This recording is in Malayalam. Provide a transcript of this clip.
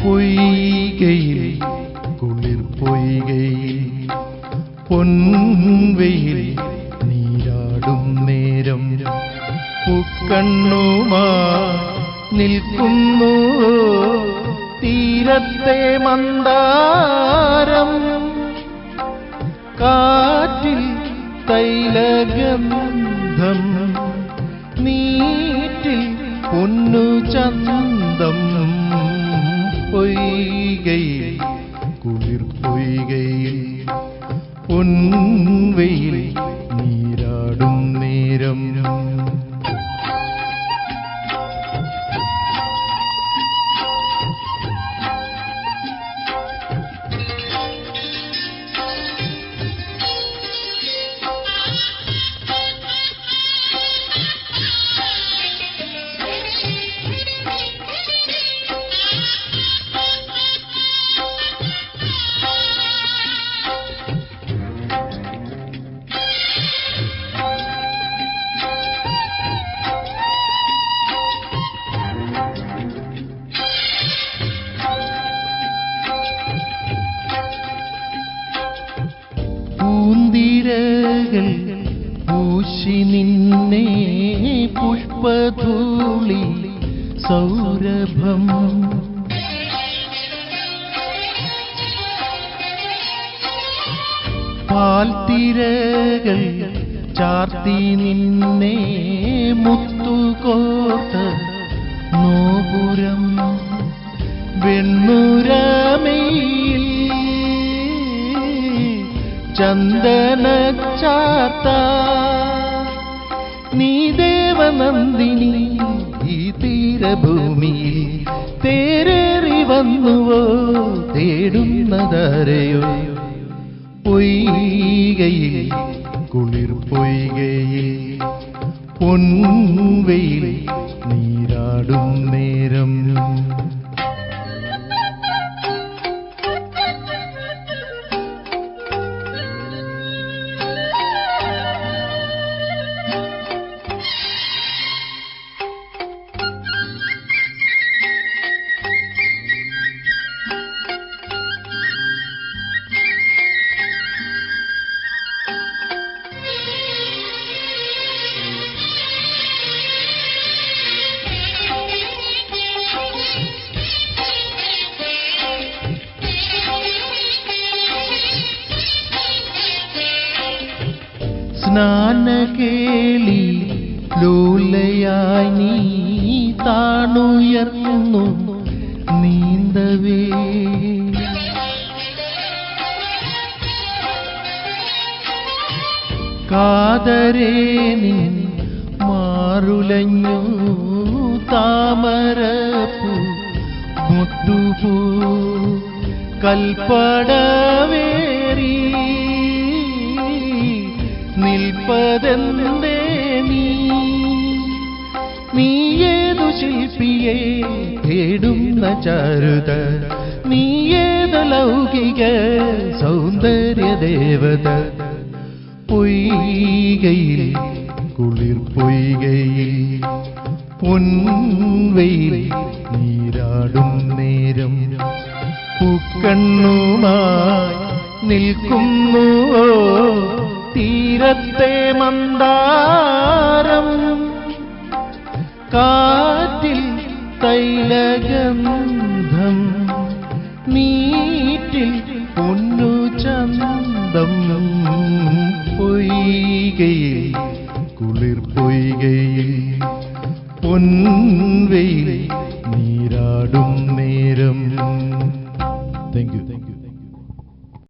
പൊയ്കയിൽ കുളിർ പൊയ്കയിൽ പൊൻവെയിൽ നീരാടും നേരം പൂക്കണ്ണുമാ നിൽക്കുന്നു തീരത്തെ മന്ദാരം കാറ്റിൽ തൈലഗന്ധം നീറ്റിൽ പൊന്നു ചന്തം പൊയ്കയിൽ കുളിർ പൊയ്കയിൽ പൊൻവെയിൽ നീരാടും പൂന്തിരകൾ പൂശി നിന്നെ പുഷ്പധൂളി സൗരഭം. പാൽത്തിരകൾ ചാർത്തി നിന്നെ മുത്തുകോർത്ത് നോപുരം. വെണ്ണുരമയിൽ ചന്ദന ചാത്ത നീ ദേവനന്ദിനി ഈ തീരഭൂമിയിൽ തേരേറി വന്നുവോ തേടുന്നതാരയോ? പൊയ്കയിൽ കുളിർ പൊയ്കയിൽ പൊൻവെയിൽ നീരാടും നേരം. സ്നാനകേളി ലോലയായി നീ താണുയർന്നു നീന്തവേ. കാതരേ നിൻ മാറുലഞ്ഞു താമരപ്പൂ മുട്ടുപൂ കൽപ്പടവേറി നിൽപ്പതെന്തേ നീ? നീ ഏതു ശില്പിയെ തേടുന്ന ചാരുത? നീ ഏതു ലൗകിക സൗന്ദര്യ ദേവത പൊയ്കയിൽ കുളിർ പൊയ്കയിൽ പൊൻവെയിൽ നീരാടും നേരം. പൂക്കണ്ണുമായി നിൽക്കുന്നുവോ മുഖത്തെ മന്ദാരം കാറ്റിൽ തൈലഗന്ധം നീറ്റിൽ പൊന്നു ചന്ദം പൊയ്കയിൽ കുളിർ പൊയ്കയിൽ പൊൻവെയിൽ നീരാടും നേരം. Thank you thank you